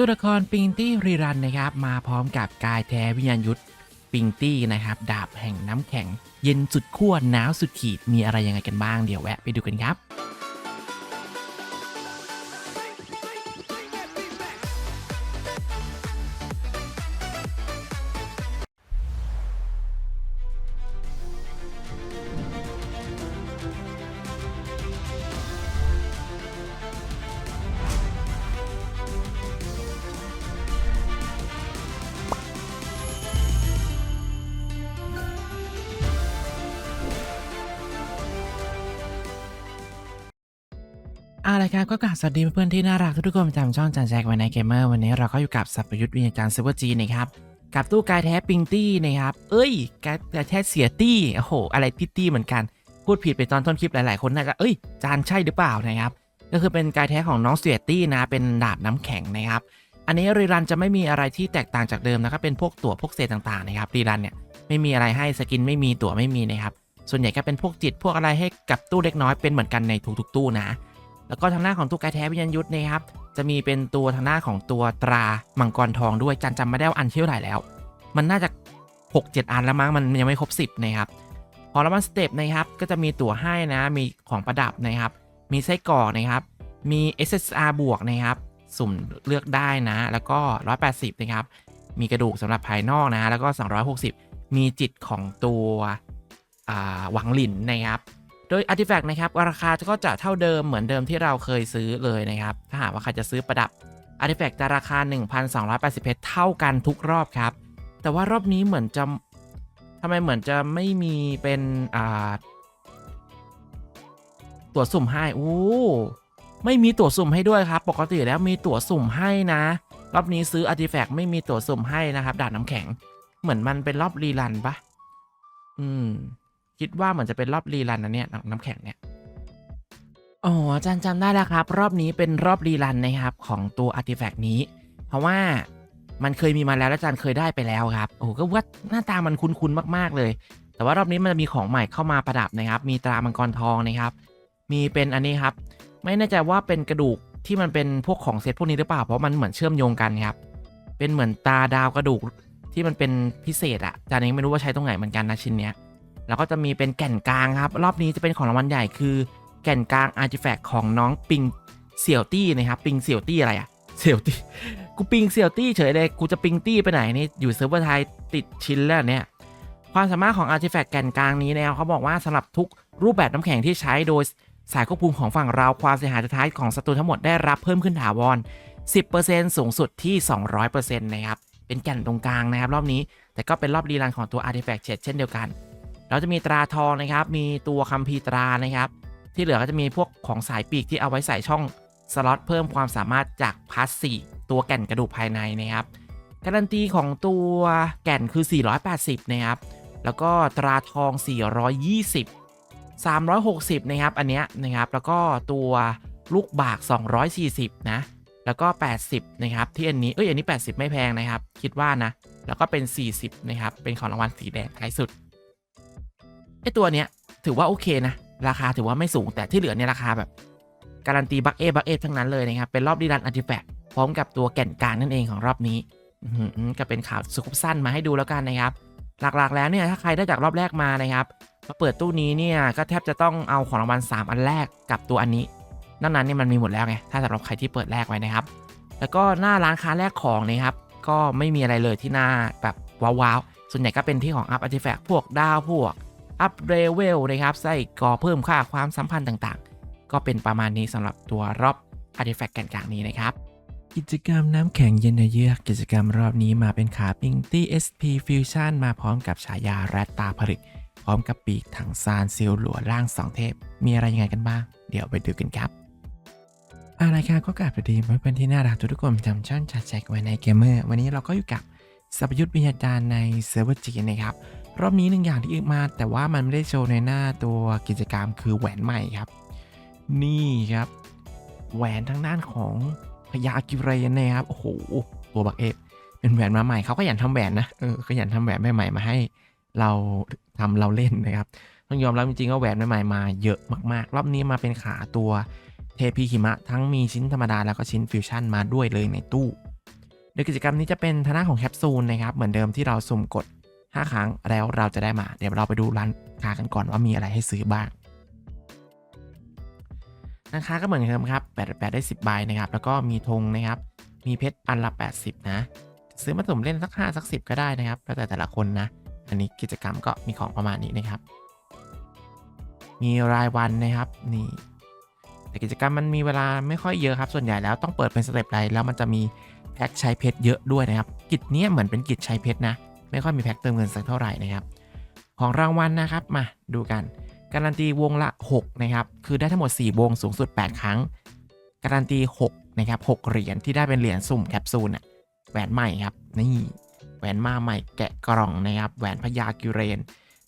ตัวละครปิงตี้รีรันนะครับ มาพร้อมกับกายแท้วิญญาณยุทธปิงตี้นะครับ ดาบแห่งน้ำแข็ง เย็นสุดขั้วหนาวสุดขีดมีอะไรยังไงกันบ้างเดี๋ยวแวะไปดูกันครับ เอาละครับก็กราบสวัสดีเพื่อนๆที่น่ารักทุกๆคนประจำช่องจันแจกวันในเกมเมอร์วันนี้เราก็อยู่กับสัพยุทธ์วิญญาจาร์ซิร์ฟเวอร์จีนะครับกับตู้กายแท้ปิงตี้นะครับ เอ้ยกายแท้เสียตี้โอ้โห อะไรตี้ตี้เหมือนกัน พูดผิดไปตอนต้นคลิปหลายๆคนน่าจะเอ้ยจานใช่หรือเปล่านะครับ ก็คือเป็นกายแท้ของน้องเสียตี้นะเป็นดาบน้ำแข็งนะครับ อันนี้รีรันจะไม่มีอะไรที่แตกต่างจากเดิมนะครับเป็นพวกตั๋วพวกเศษต่างๆนะครับรีรันเนี่ยไม่มีอะไรให้สกินไม่มีตั๋วไม่มีนะครับส่วนใหญ่ก็เป็นพวกจิตพวกอะไรให้กับตู้เล็กน้อยเป็นเหมือนกันในทุกๆตู้นะ แล้วก็ทางหน้าของตู้กายแท้วิญญาณยุทธนะครับจะมีเป็นตัวทางหน้าของตัวตรามังกรทองด้วยจันจำไม่ได้ว่าอันเที่ยวไหร่แล้ว มันน่าจะ 6 7 อันแล้วมั้งมันยังไม่ครบ 10 นะครับพอแล้วมันสเต็ปนะครับก็จะมีตั๋วให้นะมีของประดับนะครับ มีไส้กรอกนะครับ มี SSR บวกนะครับ สุ่มเลือกได้นะ แล้วก็ 180 นะครับ มีกระดูกสำหรับภายนอกนะ แล้วก็ 260 มีจิตของตัวหวังหลินนะครับ โดย Artifact นะครับราคาก็จะเท่าเดิมเหมือนเดิมที่เราเคยซื้อเลยนะครับ ถ้าหากว่าใครจะซื้อประดับ Artifact จะราคา 1,280เพชรเท่ากันทุกรอบครับ แต่ว่ารอบนี้เหมือนจะทำไมเหมือนจะไม่มีเป็นอ่าตั๋วสุ่มให้อู้ไม่มีตั๋วสุ่มให้ด้วยครับ ปกติแล้วมีตั๋วสุ่มให้นะ รอบนี้ซื้อ Artifact ไม่มีตั๋วสุ่มให้นะครับดาบน้ำแข็ง เหมือนมันเป็นรอบรีรันปะอืม คิดว่าเหมือนจะเป็นรอบรีรันนะเนี่ยน้ำแข็งเนี่ยอ๋ออาจารย์จำได้แล้วครับ รอบนี้เป็นรอบรีรันนะครับของตัวอาร์ติแฟกต์นี้ เพราะว่ามันเคยมีมาแล้วแล้วอาจารย์เคยได้ไปแล้วครับโอ้โหก็ว่าหน้าตามันคุ้นๆมาก ๆเลย แต่ว่ารอบนี้มันจะมีของใหม่เข้ามาประดับนะครับ มีตรามังกรทองนะครับ มีเป็นอันนี้ครับ ไม่แน่ใจว่าเป็นกระดูกที่มันเป็นพวกของเซตพวกนี้หรือเปล่าเพราะมันเหมือนเชื่อมโยงกันครับ เป็นเหมือนตาดาวกระดูกที่มันเป็นพิเศษอะจารย์เองไม่รู้ว่าใช้ตรงไหนเหมือนกันนะชิ้นเนี้ย แล้วก็จะมีเป็นแก่นกลางครับ รอบนี้จะเป็นของรางวัลใหญ่คือ แก่นกลางอาร์ติแฟกต์ของน้องปิงเสี่ยวตี้นะครับปิงเสี่ยวตี้อะไรอะเสี่ยวตี้กูปิงเสี่ยวตี้เฉยเลยกูจะปิงตี้ไปไหนนี่อยู่เซิร์ฟเวอร์ไทยติดชิ้นแล้วเนี่ยความสามารถของอาร์ติแฟกต์แก่นกลางนี้นะครับเขาบอกว่าสำหรับทุกรูปแบบน้ำแข็งที่ใช้โดยสายควบคุมของฝั่งเราความเสียหายสุดท้ายของศัตรูทั้งหมดได้รับเพิ่มขึ้นถาวร 10%สูงสุดที่ 200%นะครับเป็นแก่นตรงกลางนะครับรอบนี้ แต่ก็เป็นรอบรีรันของตัว Artifact เช่นเดียวกัน เราจะมีตราทองนะครับ มีตัวคัมภีร์ตรานะครับ ที่เหลือก็จะมีพวกของสายปีกที่เอาไว้ใส่ช่องสล็อตเพิ่มความสามารถจากพาร์ท4ตัวแก่นกระดูกภายในนะครับ การันตีของตัวแก่นคือ 480 นะครับ แล้วก็ตราทอง 420 360 นะครับ อันเนี้ยนะครับ แล้วก็ตัวลูกบาก 240 นะ แล้วก็ 80 นะครับ ที่อันนี้ เอ้ย อันนี้ 80 ไม่แพงนะครับ คิดว่านะ แล้วก็เป็น 40 นะครับ เป็นของรางวัลสีแดงท้ายสุด ไอตัวเนี้ยถือว่าโอเคนะ ราคาถือว่าไม่สูงแต่ที่เหลือเนี่ยราคาแบบ การันตีบักเอบักเอทั้งนั้นเลยนะครับเป็นรอบดีรันอันติแฟกพร้อมกับตัวแก่นกลางนั่นเองของรอบนี้ก็เป็นข่าวสุขุมสั้นมาให้ดูแล้วกันนะครับ หลักๆ แล้วเนี่ยถ้าใครได้จากรอบแรกมานะครับมาเปิดตู้นี้เนี่ยก็แทบจะต้องเอาของรางวัล3 อันแรกกับตัวอันนี้นอกนั้นเนี่ยมันมีหมดแล้วไงถ้าสำหรับใครที่เปิดแรกไว้นะครับ แล้วก็หน้าร้านค้าแรกของนะครับก็ไม่มีอะไรเลยที่หน้าแบบว้าวๆส่วนใหญ่ก็เป็นที่ของอัพอาร์ติแฟกพวกดาวพวก อัพเรเวลนะครับใส่ก่อเพิ่มค่าความสัมพันธ์ต่างๆ ก็เป็นประมาณนี้สำหรับตัวรอบ Artifact แกนกลางนี้นะครับ กิจกรรมน้ำแข็งเย็นเยือกกิจกรรมรอบนี้มาเป็นขาปิงตี้ SP Fusion มาพร้อมกับฉายาแรตตาผลึก พร้อมกับปีกถังซานซิลหลัวร่างสองเทพ มีอะไรยังไงกันบ้าง เดี๋ยวไปดูกันครับอะไรครับก็กลับดีเพื่อนๆที่น่ารักทุกคนจำช่องชัดแจ็คไว้ในเกมเมอร์วันนี้เราก็อยู่กับสัพยุทธวิญญาจารในเซิร์ฟเวอร์จีนะครับ รอบนี้หนึ่งอย่างที่อึมา แต่ว่ามันไม่ได้โชว์ในหน้าตัวกิจกรรมคือแหวนใหม่ครับ นี่ครับ แหวนทางด้านของพญากิเรนนะครับโอ้โหตัวบักเอฟเป็นแหวนมาใหม่เขาก็ยันทำแหวนนะเออขยันทำแหวนใหม่ๆมาให้เราทำเราเล่นนะครับต้องยอมรับจริงๆว่าแหวนใหม่ๆมาเยอะมากๆ รอบนี้มาเป็นขาตัวเทพีหิมะ ทั้งมีชิ้นธรรมดาแล้วก็ชิ้นฟิวชั่นมาด้วยเลยในตู้โดยกิจกรรมนี้จะเป็นทางด้าของแคปซูลนะครับเหมือนเดิมที่เราสุ่มกด 5 ครั้งแล้วเราจะได้มา เดี๋ยวเราไปดูร้านค้ากันก่อนว่ามีอะไรให้ซื้อบ้างร้านค้าก็เหมือนเดิมครับ8 8ได้ 10 ใบนะครับ แล้วก็มีธงนะครับ มีเพชรอันละ 80 นะ ซื้อมาสุ่มเล่นสัก 5 สัก 10 ก็ได้นะครับ แล้วแต่แต่ละคนนะ อันนี้กิจกรรมก็มีของประมาณนี้นะครับ มีรายวันนะครับนี่แต่กิจกรรมมันมีเวลาไม่ค่อยเยอะครับ ส่วนใหญ่แล้วต้องเปิดเป็นสเต็ปไรแล้วมันจะมีแพ็คใช้เพชรเยอะด้วยนะครับ กิจเนี้ยเหมือนเป็นกิจใช้เพชรนะ ไม่ค่อยมีแพ็คเติมเงินสักเท่าไหร่นะครับ ของรางวัลนะครับมาดูกัน การันตีวงละ 6 นะครับ คือได้ทั้งหมด 4 วงสูงสุด 8 ครั้ง การันตี 6 นะครับ 6 เหรียญที่ได้เป็นเหรียญสุ่มแคปซูลน่ะแหวนใหม่ครับนี่แหวนมาใหม่แกะกล่องนะครับแหวนพญากิเรน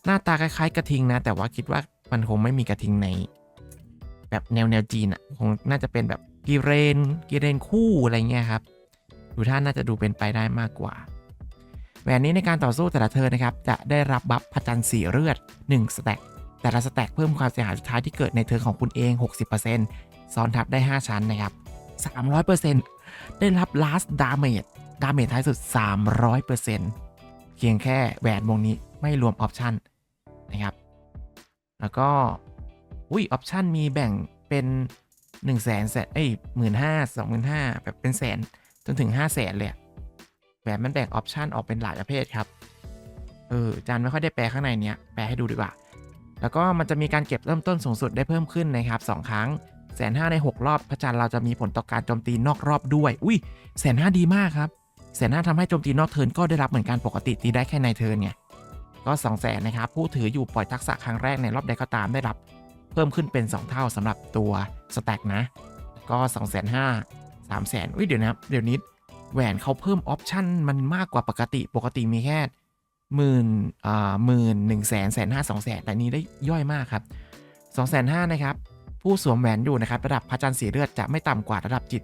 หน้าตาคล้ายๆกระทิงนะ แต่ว่าคิดว่ามันคงไม่มีกระทิงใน แบบแนวแนวจีนอะคงน่าจะเป็นแบบกิเรนกิเรนคู่อะไรเงี้ยครับดูท่าน่าจะดูเป็นไปได้มากกว่า แหวนนี้ในการต่อสู้แต่ละเทิร์นนะครับ จะได้รับบัฟพระจันทร์สีเลือด 1 สแต็กแต่ละสแต็กเพิ่มความเสียหายสุดท้ายที่เกิดในเทิร์นของคุณเอง 60%ซ้อนทับได้ 5 ชั้นนะครับ 300%ได้รับ last damage ดาเมจท้ายสุด 300%เพียงแค่แหวนวงนี้ไม่รวมออปชั่นนะครับ แล้วก็ อุ้ยออปชันมีแบ่งเป็น1นึ่งแสนแสนเอ้ยหมื่นห้าสองหมื่นห้าแบบเป็นแสน จนถึง 5 0 0แสนเลย แบบมันแบ่งออปชันออกเป็นหลายประเภทครับ เออจานไม่ค่อยได้แปลข้างในเนี้ยแปลให้ดูดีกว่า แล้วก็มันจะมีการเก็บเริ่มต้นสูงสุดได้เพิ่มขึ้นนะครับ2ครั้งแสนห้าใน 6 รอบพระจันทร์เราจะมีผลต่อการโจมตีนอกรอบด้วย อุ้ยแสนห้าดีมากครับแสนห้าทำให้โจมตีนอกเทิร์นก็ได้รับเหมือนกันปกติตีได้แค่ในเทิร์นไงก็2 0 0แสนนะครับผู้ถืออยู่ปล่อยทักษะครั้งแรกในรอบใดก็ตามได้รับ เพิ่มขึ้นเป็น 2 เท่าสำหรับตัวสแต็กนะ ก็ 2 5 0 0 0 0 3 0 0 0 0อุ้ยเดี๋ยวนะเดี๋ยวนี้ แหวนเขาเพิ่มออปชั่นมันมากกว่าปกติปกติมีแค่หมื่นอ่าหมื่นหนึ่งแสนแสนห้าสองแสนแต่นี้ได้ย่อยมากครับสองแสนห้านะครับ ผู้สวมแหวนอยู่นะครับ ระดับพระจันทร์สีเลือดจะไม่ต่ำกว่าระดับจิต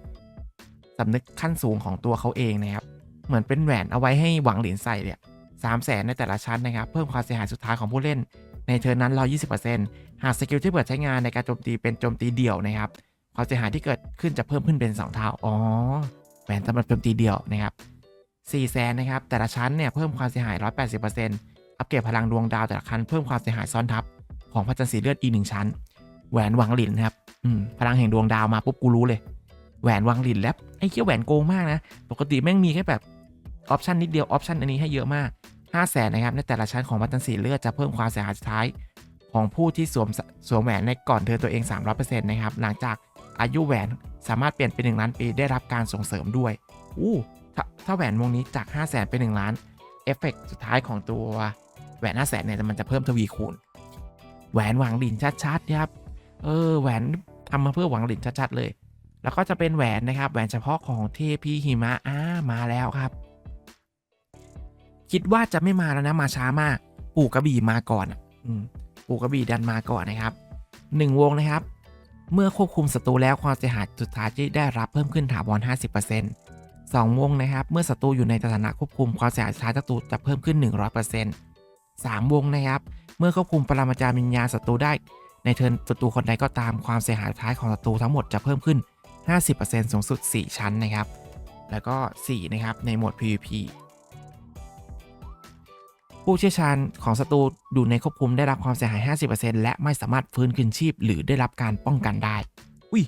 สำนึกขั้นสูงของตัวเขาเองนะครับ เหมือนเป็นแหวนเอาไว้ให้หวังเหรียญใส่เนี่ยสามแสนในแต่ละชั้นนะครับ เพิ่มความเสียหายสุดท้ายของผู้เล่น ในเทิร์นนั้น120%หากสกิลที่เปิดใช้งานในการโจมตีเป็นโจมตีเดี่ยวนะครับความเสียหายที่เกิดขึ้นจะเพิ่มขึ้นเป็น 2 เท่า อ๋อ แหวนสำหรับโจมตีเดี่ยวนะครับ4แสนนะครับ แต่ละชั้นเนี่ยเพิ่มความเสียหาย 180%อัปเกรดพลังดวงดาวแต่ละคันเพิ่มความเสียหายซ้อนทับ ของพระจันทร์สีเลือดอีกหนึ่งชั้น แหวนวังหลินนะครับอืมพลังแห่งดวงดาวมาปุ๊บกูรู้เลย แหวนวังหลินแล้วไอ้เคี้ยแหวนโกงมากนะ ปกติแม่งมีแค่แบบออปชันนิดเดียวออปชันอันนี้ให้เยอะมาก5 0 0แสนนะครับในแต่ละชั้นของพระจันทร์สีเลือดจะเพิ่มความเสียหายสุดท้าย ของผู้ที่สวมสสวมแหวนในก่อนเธอตัวเอง 300%นะครับหลังจาก อายุแหวนสามารถเปลี่ยนเป็น1ล้านปีได้รับการส่งเสริมด้วยอู้ถ้าถ้าแหวนวงนี้จาก 5 0 0 0 0 0เป็น1ล้านเอฟเฟกต์สุดท้ายของตัวแหวน5 0 0 0 0 0เนี่ยมันจะเพิ่มทวีคูณแหวนหวังหลินชัดๆนะครับเออแหวนทำมาเพื่อหวังหลินชัดๆเลย แล้วก็จะเป็นแหวนนะครับแหวนเฉพาะของเทพีหิมะอ่ามาแล้วครับ คิดว่าจะไม่มาแล้วนะมาช้ามาก ปู่กระบี่มาก่อนอะอืมปู่กระบี่ดันมาก่อนนะครับ 1 วงนะครับ เมื่อควบคุมศัตรูแล้วความเสียหายสุดท้ายที่ได้รับเพิ่มขึ้นถาวร 50% 2 วงนะครับ เมื่อศัตรูอยู่ในสถานะควบคุมความเสียหายสุดท้ายศัตรูจะเพิ่มขึ้น 100% 3 วงนะครับ เมื่อควบคุมปรมาจารย์วิญญาณศัตรูได้ ในเทิร์นศัตรูคนใดก็ตามความเสียหายสุดท้ายของศัตรูทั้งหมดจะเพิ่มขึ้น 50%สูงสุด 4 ชั้นนะครับ แล้วก็ 4 นะครับ ในโหมด PVP ผู้เชี่ยวชาญของศัตรูอยู่ในควบคุมได้รับความเสียหาย 50%และไม่สามารถฟื้นคืนชีพ หรือได้รับการป้องกันได้ อุ้ย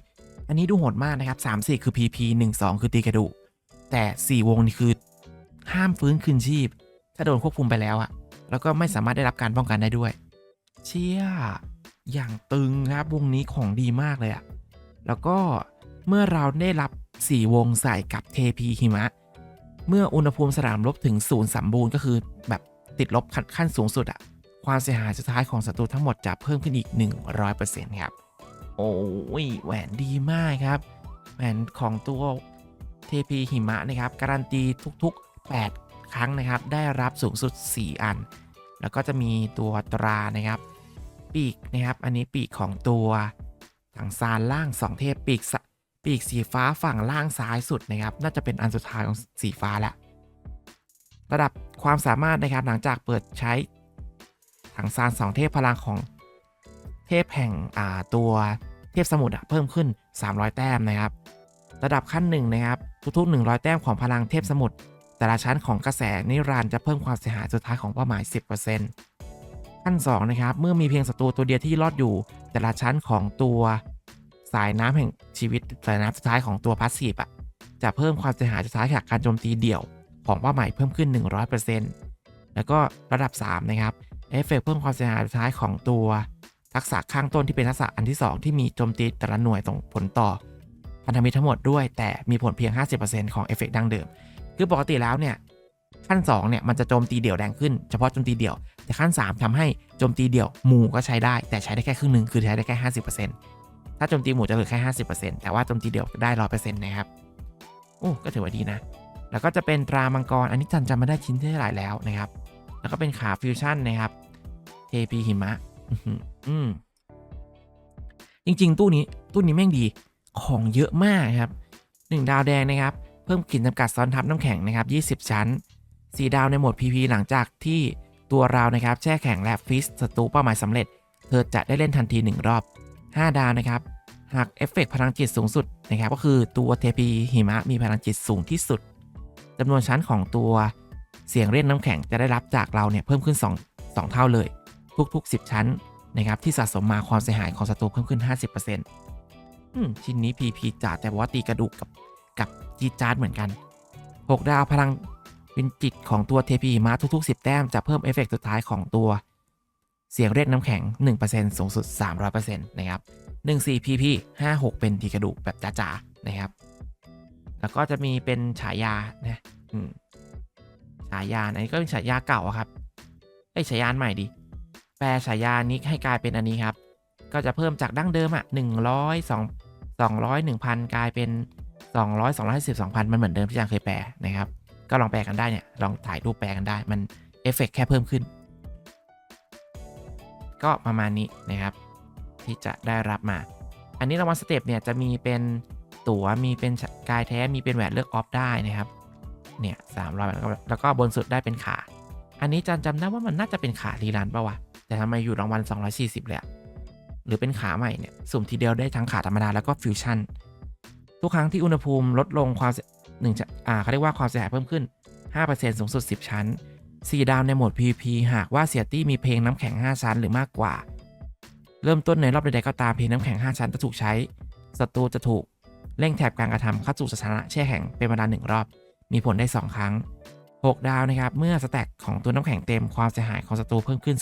อันนี้ดูโหดมากนะครับ 3 4 คือ PP 1 2 คือตีกระดูกแต่ 4 วงนี่คือห้ามฟื้นคืนชีพ ถ้าโดนควบคุมไปแล้วอะแล้วก็ไม่สามารถได้รับการป้องกันได้ด้วย เชี่ย อย่างตึงครับวงนี้ของดีมากเลยอะแล้วก็เมื่อเราได้รับ 4 วงใส่กับเทพีหิมะ เมื่ออุณหภูมิสนามลบถึงศูนย์สมบูรณ์ก็คือแบบ ติดลบขั้นขั้นสูงสุดอะความเสียหายสุดท้ายของศัตรูทั้งหมดจะเพิ่มขึ้นอีก 100%ครับ โอ้ยแหวนดีมากครับ แหวนของตัวเทพีหิมะนะครับ การันตีทุกๆ 8 ครั้งนะครับ ได้รับสูงสุด 4 อัน แล้วก็จะมีตัวตรานะครับ ปีกนะครับ อันนี้ปีกของตัวถังซานล่าง 2 เทพปีกปีกสีฟ้าฝั่งล่างซ้ายสุดนะครับ น่าจะเป็นอันสุดท้ายของสีฟ้าแหละระดับ ความสามารถนะครับหลังจากเปิดใช้ถังซาน2เทพพลังของเทพแห่งอ่าตัวเทพสมุทรอะเพิ่มขึ้น 300 แต้มนะครับ ระดับขั้นหนึ่งนะครับทุกๆ 100 แต้มของพลังเทพสมุทรแต่ละชั้นของกระแสนิรันจะเพิ่มความเสียหายสุดท้ายของเป้าหมาย 10%ขั้น2นะครับเมื่อมีเพียงศัตรูตัวเดียวที่รอดอยู่ แต่ละชั้นของตัวสายน้ำแห่งชีวิตสายน้ำสุดท้ายของตัวพาสซีฟอะจะเพิ่มความเสียหายสุดท้ายจากการโจมตีเดี่ยว ของเป้าหมายเพิ่มขึ้น 100%แล้วก็ระดับ 3 นะครับเอฟเฟกต์เพิ่มความเสียหายสุดท้ายของตัวทักษะข้างต้นที่เป็นทักษะอันที่ 2 ที่มีโจมตีแต่ละหน่วยส่งผลต่อ พันธมิตรทั้งหมดด้วย แต่มีผลเพียง 50%ของเอฟเฟกต์ดังเดิม คือปกติแล้วเนี่ยขั้น2เนี่ยมันจะโจมตีเดี่ยวแรงขึ้นเฉพาะโจมตีเดี่ยว แต่ขั้น 3ทำให้โจมตีเดี่ยวหมู่ก็ใช้ได้ แต่ใช้ได้แค่ครึ่งหนึ่งคือใช้ได้แค่ 50%ถ้าโจมตีหมู่จะเหลือแค่ 50%แต่ว่าโจมตีเดี่ยวได้ 100%นะครับโอ้ก็ถือว่าดีนะ แล้วก็จะเป็นตรามังกร อันนี้จันจำไม่ได้ชิ้นที่เท่าไหร่แล้วนะครับ แล้วก็เป็นขาฟิวชั่นนะครับเทพีหิมะอือหืออืมจริง ๆ ตู้นี้ตู้นี้แม่งดีของเยอะมากครับ 1 ดาวแดงนะครับ เพิ่มขีดจำกัดซ้อนทับน้ำแข็งนะครับ 20 ชั้น 4 ดาวในโหมด PP หลังจากที่ตัวเรานะครับแช่แข็งและฟิสศัตรูเป้าหมายสำเร็จ เธอจะได้เล่นทันที 1 รอบ 5 ดาวนะครับหากเอฟเฟกต์พลังจิตสูงสุดนะครับก็คือตัวเทพีหิมะมีพลังจิตสูงที่สุด จำนวนชั้นของตัวเสียงเรียกน้ำแข็งจะได้รับจากเราเนี่ยเพิ่มขึ้น 2 2 เท่าเลย ทุก ๆ 10 ชั้นนะครับที่สะสมมาความเสียหายของศัตรูเพิ่มขึ้น 50%อืมชิ้นนี้ PP จ๋าแต่ว่าตีกระดูกกับกับจีจาร์ดเหมือนกัน 6 ดาวพลังวินจิตของตัวเทพีมะทุก ๆ 10 แต้มจะเพิ่มเอฟเฟกต์สุดท้ายของตัวเสียงเรียกน้ำแข็ง 1%สูงสุด 300%นะครับ 14 PP 56 เป็นตีกระดูกแบบจ๋าๆนะครับ แล้วก็จะมีเป็นฉายานะฉายาอันนี้ก็เป็นฉายาเก่าอะครับไอฉายาใหม่ดิแปลฉายานี้ให้กลายเป็นอันนี้ครับ ก็จะเพิ่มจากดั้งเดิมอะหนึ่งร้อยสองสองร้อยหนึ่งพันกลายเป็นสองร้อยสองร้อยสิบสองพันมันเหมือนเดิมที่อาจารย์เคยแปลนะครับ ก็ลองแปลกันได้เนี่ยลองถ่ายรูปแปลกันได้มันเอฟเฟกต์แค่เพิ่มขึ้น ก็ประมาณนี้นะครับ ที่จะได้รับมา อันนี้รางวัลสเต็ปเนี่ยจะมีเป็น ตั๋วมีเป็นกายแท้มีเป็นแหวนเลือกออฟได้นะครับเนี่ยสามร้อยแล้วก็บนสุดได้เป็นขา อันนี้จันจำได้ว่ามันน่าจะเป็นขารีรันปะวะ แต่ทำไมอยู่รางวัล 240 เลยอะหรือเป็นขาใหม่เนี่ยสุ่มทีเดียวได้ทั้งขาธรรมดาแล้วก็ฟิวชั่น ทุกครั้งที่อุณหภูมิลดลงความหนึ่งอ่าเขาเรียกว่าความเสียหายเพิ่มขึ้น 5%สูงสุด 10 ชั้น 4 ดาวในโหมด PVP หากว่าเสียตี้มีเพลงน้ำแข็ง 5 ชั้นหรือมากกว่า เริ่มต้นในรอบใดๆก็ตามเพลงน้ำแข็ง 5 ชั้นจะถูกใช้ศัตรูจะถูก เร่งแถบการกระทำเข้าสู่สถานะแช่แข็งเป็นเวลาหนึ่งรอบ มีผลได้ 2 ครั้ง 6 ดาวนะครับ เมื่อสแต็กของตัวน้ำแข็งเต็มความเสียหายของศัตรูเพิ่มขึ้น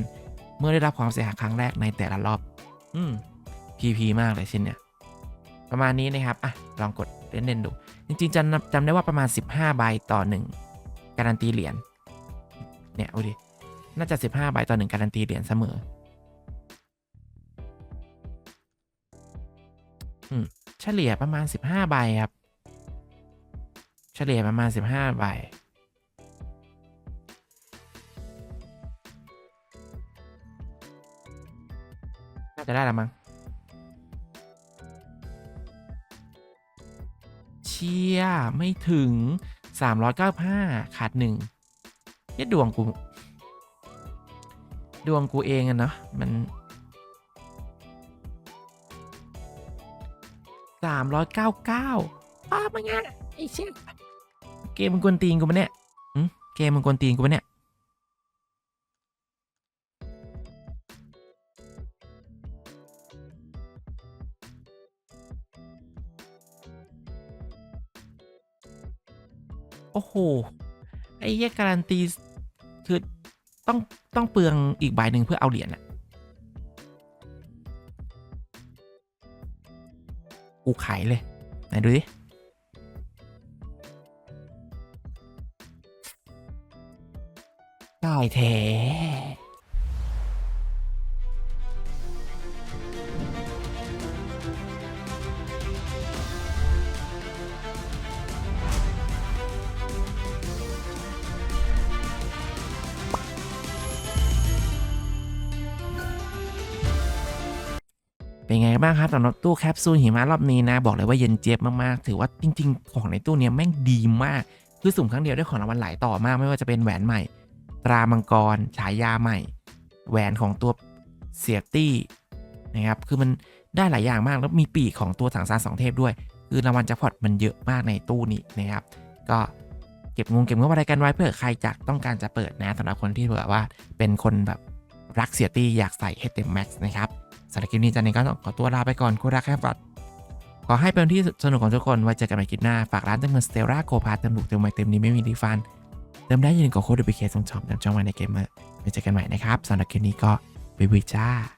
200%เมื่อได้รับความเสียหายครั้งแรกในแต่ละรอบ อืม PP มากเลยชิ้นเนี่ย ประมาณนี้นะครับ อะ ลองกดเล่นๆดู จริงๆจำจำได้ว่าประมาณ 15 ใบต่อ 1 การันตีเหรียญ เนี่ยเอาดิ น่าจะ 15 ใบต่อ 1 การันตีเหรียญเสมอ อืม เฉลี่ยประมาณ 15 ใบครับ เฉลี่ยประมาณ 15 ใบน่าจะได้ล้วมั้งเชียไม่ถึง 395 ขาดหนึ่งเยดวงกู ดวงกูเองอะเนาะมัน 399ป้ามาไงไอ้เชี่ยเกมมึงกวนตีนกูปะเนี่ยหึเกมมึงกวนตีนกูปะเนี่ยโอ้โห ไอ้เหี้ยการันตี คือ ต้อง ต้องเปลืองอีกใบหนึ่งเพื่อเอาเหรียญอะ กูขายเลยไหนดูดิได้แท้ เป็นไงบ้างครับสำหรับตู้แคปซูลหิมะรอบนี้นะ บอกเลยว่าเย็นเจี๊ยบมากๆ ถือว่าจริง ๆ ของในตู้เนี้ยแม่งดีมาก คือสุ่มครั้งเดียวได้ของรางวัลหลายต่อมาก ไม่ว่าจะเป็นแหวนใหม่ตรามังกร ฉายาใหม่ แหวนของตัวเสียตี้นะครับ คือมันได้หลายอย่างมาก แล้วมีปีกของตัวถังซานสองเทพด้วย คือรางวัลแจ็คพอตมันเยอะมากในตู้นี้นะครับ ก็เก็บงงเก็บงบอะไรกันไว้เพื่อใครจะต้องการจะเปิดนะสำหรับคนที่เผื่อว่าเป็นคนแบบรักเสียตี้อยากใส่ให้เต็มแม็กซ์นะครับ สำหรับคลิปนี้จันนี่ก็ต้องขอตัวลาไปก่อนคุณรักแค่ฟัดขอให้เป็นที่สนุกของทุกคนไว้เจอกันใหม่คลิปหน้า ฝากร้านเติมเงินสเตลล่าโกพาเติมถูกเติมใหม่เติมนี้ไม่มีดีฟัน เติมได้ยินกับโค้ดดูพีเคส่งช็อปเติมช่องใหม่ในเกมเมอร์ไว้เจอกันใหม่นะครับสำหรับคลิปนี้ก็บ๊ายบายจ้า